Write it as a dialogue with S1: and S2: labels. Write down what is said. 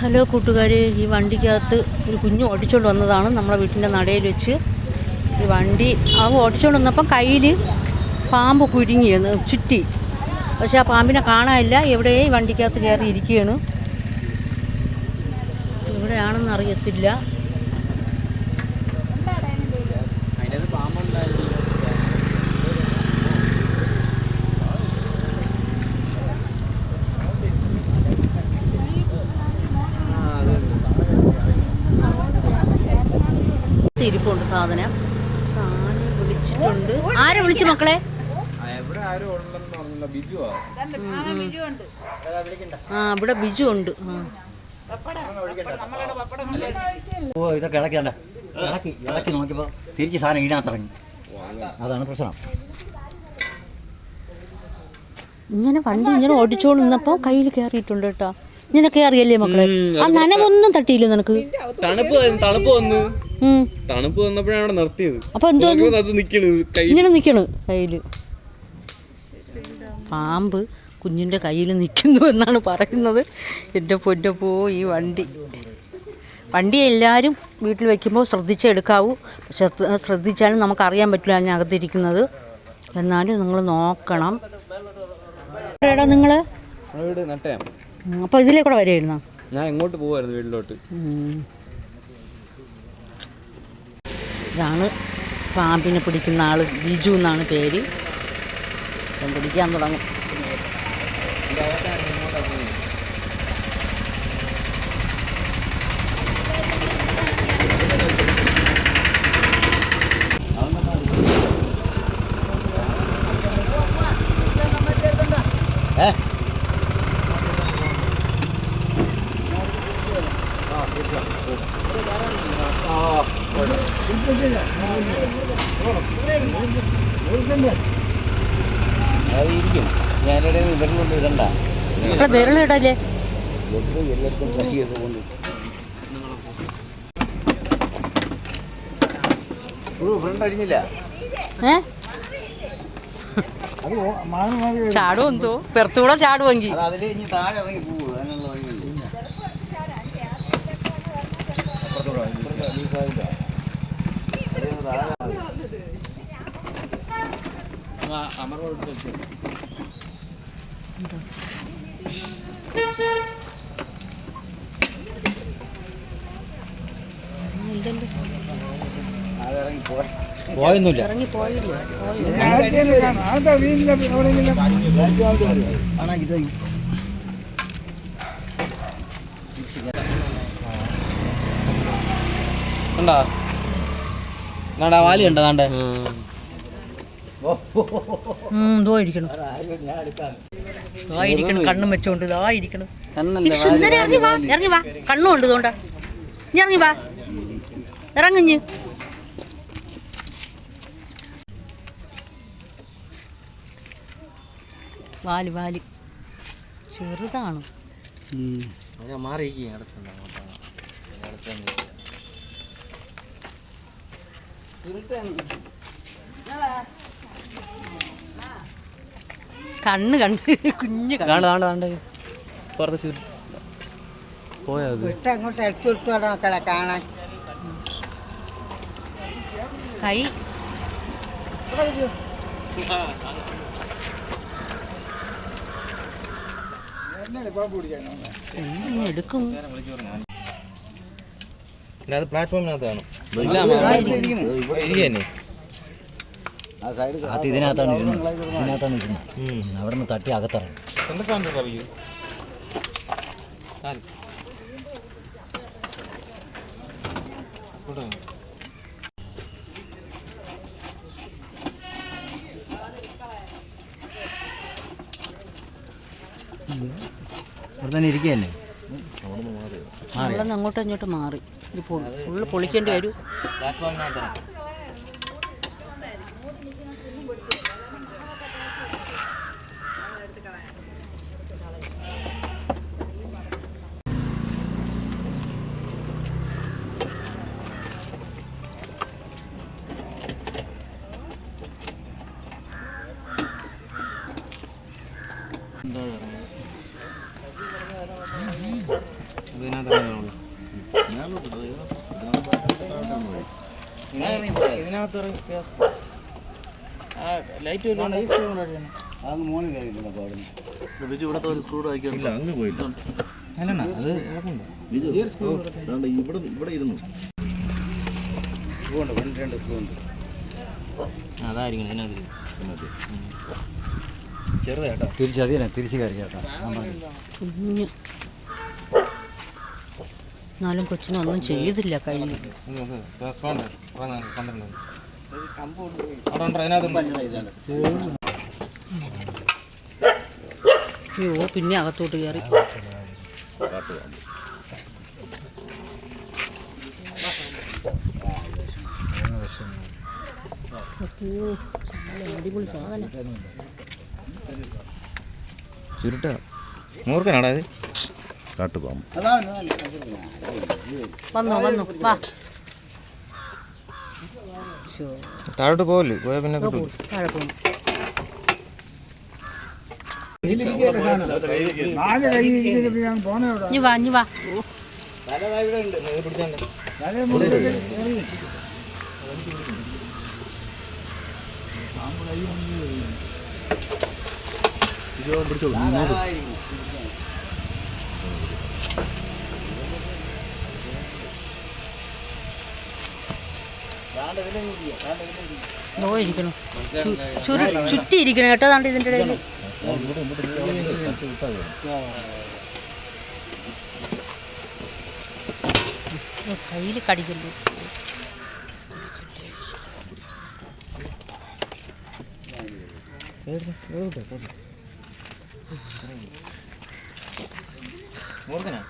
S1: Hello കൂട്ടുകാർ ഈ വണ്ടിക്കകത്ത് ഒരു കുഞ്ഞ് ഓടിച്ചുകൊണ്ട് വന്നതാണ് നമ്മളെ വീട്ടിന്റെ നടയിൽ വെച്ച്. ഈ വണ്ടി ആ ഓടിച്ചുകൊണ്ട് വന്നപ്പം കയ്യിൽ പാമ്പ് കുരുങ്ങിയെന്ന് ചുറ്റി. പക്ഷെ ആ പാമ്പിനെ കാണാനില്ല എവിടെ ഈ വണ്ടിക്കകത്ത് കയറി ഇരിക്കുകയാണ് എവിടെയാണെന്ന് അറിയത്തില്ല. ഇരിപ്പുണ്ട് സാധനം. ആനെ വിളിച്ചിട്ടുണ്ട്? ആരെ വിളിച്ചു മക്കളെ? ആ ഇവിടെ ബിജു ഉണ്ട്.
S2: ഓ ഇതൊക്കെ ഇളക്കിയാണ്ട ഇളക്കി ഇളക്കി നോക്കിയപ്പോൾ തിരിച്ച് സാധനം ഇതിനകത്ത് ഇറങ്ങി അതാണ് പ്രശ്നം.
S1: ഇങ്ങനെ വണ്ടി ഇങ്ങനെ ഓടിച്ചോണ്ട് നിന്നപ്പോൾ കയ്യിൽ കയറിയിട്ടുണ്ട് കേട്ടോ. ഇങ്ങനെ അറിയല്ലേ മക്കളെ? ആ നനവൊന്നും തട്ടിയില്ല നിനക്ക്.
S3: തണുപ്പ് തണുപ്പ് വന്നു. തണുപ്പ് വന്നപ്പോഴാണ് അവിടെ നിർത്തിയത്.
S1: അപ്പൊ എന്തോ
S3: അത് നിക്കണ് കയ്യിൽ.
S1: ഇങ്ങനെ പാമ്പ് കുഞ്ഞിന്റെ കയ്യിൽ നിൽക്കുന്നു എന്നാണ് പറയുന്നത്. എന്റെ പൊന്നപ്പോ ഈ വണ്ടി. വണ്ടി എല്ലാവരും വീട്ടിൽ വയ്ക്കുമ്പോൾ ശ്രദ്ധിച്ചെടുക്കാവൂ ശ്രദ്ധിച്ചാലും നമുക്കറിയാൻ പറ്റില്ല അതിനകത്തിരിക്കുന്നത് എന്നാലും നിങ്ങൾ നോക്കണം. എടാ നിങ്ങൾ അപ്പോൾ ഇതിലേ കൂടെ വരെയായിരുന്നോ
S3: ഞാൻ എങ്ങോട്ട് പോവായിരുന്നു വീട്ടിലോട്ട്.
S1: ഇതാണ് പാമ്പിനെ പിടിക്കുന്ന ആൾ ബിജു എന്നാണ് പേര്. പിടിക്കാൻ തുടങ്ങും.
S2: അത് ഇരിക്കും ഞാനിടയിൽ കൊണ്ട് ഇടണ്ട.
S1: മക്കളെ വിരലിടല്ലേ
S2: വെറുതെ എല്ലാവർക്കും കൈയൊക്കെ കൊണ്ട് ഒരു ഫ്രണ്ട് അടിഞ്ഞില്ല? ചാടുവെങ്കിൽ ഇനി താഴെ ഇറങ്ങി പോകും അതിനുള്ള വഴിയുണ്ട് അപ്പുറത്തൂടെ വാ, ഇപ്പുറത്തെ ഈ side ആ. അതിന്ന് താഴെ പോയൊന്നുമില്ല ഇത്
S3: കണ്ടാ? കണ്ടാ വാലി കണ്ടാ താണ്ടെ?
S1: ഇതോ ഇരിക്കണം. ഇതാ ഇരിക്കണം കണ്ണും വെച്ചോണ്ട് ഇതാ ഇരിക്കണം.
S3: കണ്ണല്ലേ
S1: ഇറങ്ങി വാ ഇറങ്ങി വാ. കണ്ണും ഉണ്ട് ഇതുകൊണ്ടാ. ഇനി ഇറങ്ങി വാ. ഇറങ്ങിഞ്ഞ് വാൽ വാൽ. ചെറുതാണ്?
S3: മാറിയിരിക്കും
S1: കണ്ണ് കണ്ട് കുഞ്ഞു കണ്ണ്.
S3: കാണ്ട് കാണ്ട് കാണ്ട് പുറത്ത് ചുരു പോയത്
S4: വിട്ട് അങ്ങോട്ട് എടുത്തു കൊടുത്തു മക്കളെ കാണാൻ.
S1: കൈ. എടുക്കും?
S2: പ്ലാറ്റ്ഫോമിനകത്താണ് പ്ലാറ്റ്ഫോമിനകത്താണ് അത് ഇതിനകത്താണ് ഇരുന്നത് ഇതിനകത്താണ് ഇരുന്നത് അവിടെ നിന്ന് തട്ടി അകത്തിറങ്ങി. അവിടെ തന്നെ ഇരിക്കുകയല്ലേ?
S1: അവിടെ നിന്ന് അങ്ങോട്ടും ഇങ്ങോട്ടും മാറി. ഇത് ഫുള്ള് പൊളിക്കേണ്ടി വരും.
S2: അങ്ങ്
S5: പോയില്ല
S2: സ്ക്രൂ രണ്ട് സ്ക്രൂ ഉണ്ട് ചെറുതാട്ടോ തിരിച്ച് അതിനെ തിരിച്ച് കയറി
S1: എന്നാലും കൊച്ചിനൊന്നും ചെയ്തില്ല കഴിഞ്ഞു അയ്യോ പിന്നെ അകത്തോട്ട് കയറി
S3: ചുരുട്ടാ. മൂർക്കനാടാ അത്
S5: കാട്ടുപാമ്പ്.
S1: വന്നു വന്നു വാ.
S3: താഴോട്ട് പോവല്ലേ? പോയാൽ പിന്നെ
S1: പോയി, താഴെ പോകുന്നു ഇനി വാ ഇനി വാ. ഓ, ഇരിക്കണം. ചുറ്റി ഇരിക്കണം കേട്ടോ അതാണ്ട് ഇതിന്റെ ഇടയിൽ കയ്യിൽ കടിക്കുന്നു
S3: മൂർക്കനാ